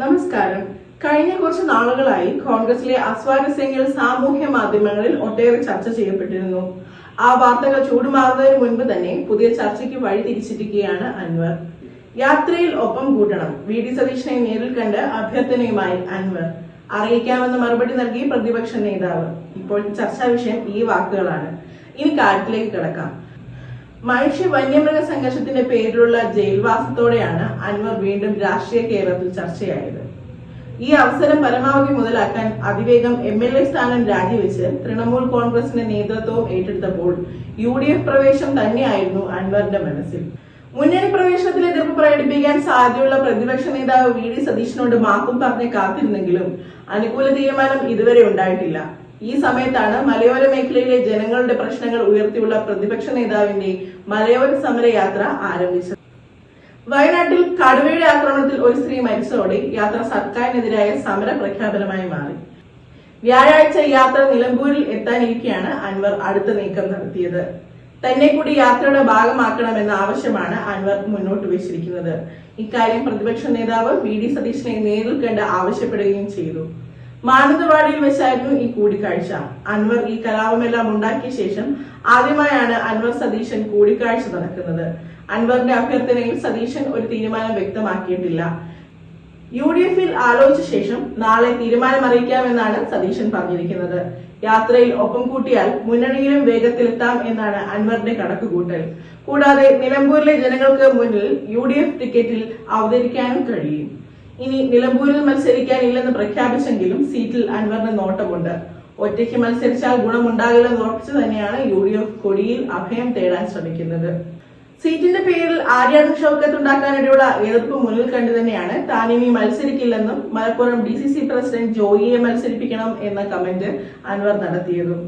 നമസ്കാരം. കഴിഞ്ഞ കുറച്ച് നാളുകളായി കോൺഗ്രസിലെ അസ്വാരസ്യങ്ങൾ സാമൂഹ്യ മാധ്യമങ്ങളിൽ ഒട്ടേറെ ചർച്ച ചെയ്യപ്പെട്ടിരുന്നു. ആ വാർത്തകൾ ചൂടുമാറുന്നതിന് മുൻപ് തന്നെ പുതിയ ചർച്ചയ്ക്ക് വഴി തിരിച്ചിരിക്കുകയാണ് അൻവർ. യാത്രയിൽ ഒപ്പം കൂട്ടണം. വി ഡി സതീഷിനെ നേരിൽ കണ്ട് അഭ്യർത്ഥനയുമായി അൻവർ. അറിയിക്കാമെന്ന് മറുപടി നൽകി പ്രതിപക്ഷ നേതാവ്. ഇപ്പോൾ ചർച്ചാ വിഷയം ഈ വാക്കുകളാണ് ഇനി കാട്ടിലേക്ക് കിടക്കാം. മനുഷ്യ വന്യമൃഗ സംഘർഷത്തിന്റെ പേരിലുള്ള ജയിൽവാസത്തോടെയാണ് അൻവർ വീണ്ടും രാഷ്ട്രീയ കേരളത്തിൽ ചർച്ചയായത്. ഈ അവസരം പരമാവധി മുതലാക്കാൻ അതിവേഗം എം എൽ എ സ്ഥാനം രാജിവെച്ച് തൃണമൂൽ കോൺഗ്രസിന്റെ നേതൃത്വവും ഏറ്റെടുത്തപ്പോൾ യു ഡി എഫ് പ്രവേശം തന്നെയായിരുന്നു അൻവറിന്റെ മനസ്സിൽ. മുന്നണി പ്രവേശനത്തിൽ എതിർപ്പ് പ്രകടിപ്പിക്കാൻ സാധ്യതയുള്ള പ്രതിപക്ഷ നേതാവ് വി ഡി സതീശനോട് മാപ്പും പറഞ്ഞ് കാത്തിരുന്നെങ്കിലും അനുകൂല തീരുമാനം ഇതുവരെ ഉണ്ടായിട്ടില്ല. ഈ സമയത്താണ് മലയോര മേഖലയിലെ ജനങ്ങളുടെ പ്രശ്നങ്ങൾ ഉയർത്തിയുള്ള പ്രതിപക്ഷ നേതാവിന്റെ മലയോര സമരയാത്ര ആരംഭിച്ചത്. വയനാട്ടിൽ കടുവയുടെ ആക്രമണത്തിൽ ഒരു സ്ത്രീ മരിച്ചതോടെ യാത്ര സർക്കാരിനെതിരായ സമര പ്രഖ്യാപനമായി മാറി. വ്യാഴാഴ്ച യാത്ര നിലമ്പൂരിൽ എത്താനിരിക്കെയാണ് അൻവർ അടുത്ത നീക്കം നടത്തിയത്. തന്നെ കൂടി യാത്രയുടെ ഭാഗമാക്കണമെന്ന ആവശ്യമാണ് അൻവർ മുന്നോട്ട് വെച്ചിരിക്കുന്നത്. ഇക്കാര്യം പ്രതിപക്ഷ നേതാവ് വി ഡി സതീശനെ നേരിൽ കണ്ട് ആവശ്യപ്പെടുകയും ചെയ്തു. മാനന്തവാടിയിൽ വെച്ചായിരുന്നു ഈ കൂടിക്കാഴ്ച. അൻവർ ഈ കലാപമെല്ലാം ഉണ്ടാക്കിയ ശേഷം ആദ്യമായാണ് അൻവർ സതീശൻ കൂടിക്കാഴ്ച നടക്കുന്നത്. അൻവറിന്റെ അഭ്യർത്ഥനയിൽ സതീശൻ ഒരു തീരുമാനം വ്യക്തമാക്കിയിട്ടില്ല. യു ഡി എഫിൽ ആലോചിച്ച ശേഷം നാളെ തീരുമാനം അറിയിക്കാമെന്നാണ് സതീശൻ പറഞ്ഞിരിക്കുന്നത്. യാത്രയിൽ ഒപ്പം കൂട്ടിയാൽ മുന്നണിയിലും വേഗത്തിലെത്താം എന്നാണ് അൻവറിന്റെ കണക്കുകൂട്ടൽ. കൂടാതെ നിലമ്പൂരിലെ ജനങ്ങൾക്ക് മുന്നിൽ യു ടിക്കറ്റിൽ അവതരിക്കാനും കഴിയും. ഇനി നിലമ്പൂരിൽ മത്സരിക്കാനില്ലെന്ന് പ്രഖ്യാപിച്ചെങ്കിലും സീറ്റിൽ അൻവറിന് നോട്ടമുണ്ട്. ഒറ്റയ്ക്ക് മത്സരിച്ചാൽ ഗുണമുണ്ടാകില്ലെന്ന് ഉറപ്പിച്ചു തന്നെയാണ് യു ഡി എഫ് കൊടിയിൽ അഭയം തേടാൻ ശ്രമിക്കുന്നത്. സീറ്റിന്റെ പേരിൽ ആര്യാടൻ ഷൗക്കത്ത് ഉണ്ടാക്കാനിടയുള്ള എതിർപ്പ് മുന്നിൽ കണ്ടു തന്നെയാണ് താൻ ഇനി മത്സരിക്കില്ലെന്നും Malappuram D C C president ജോയിയെ മത്സരിപ്പിക്കണം എന്ന കമന്റ് അൻവർ നടത്തിയതും.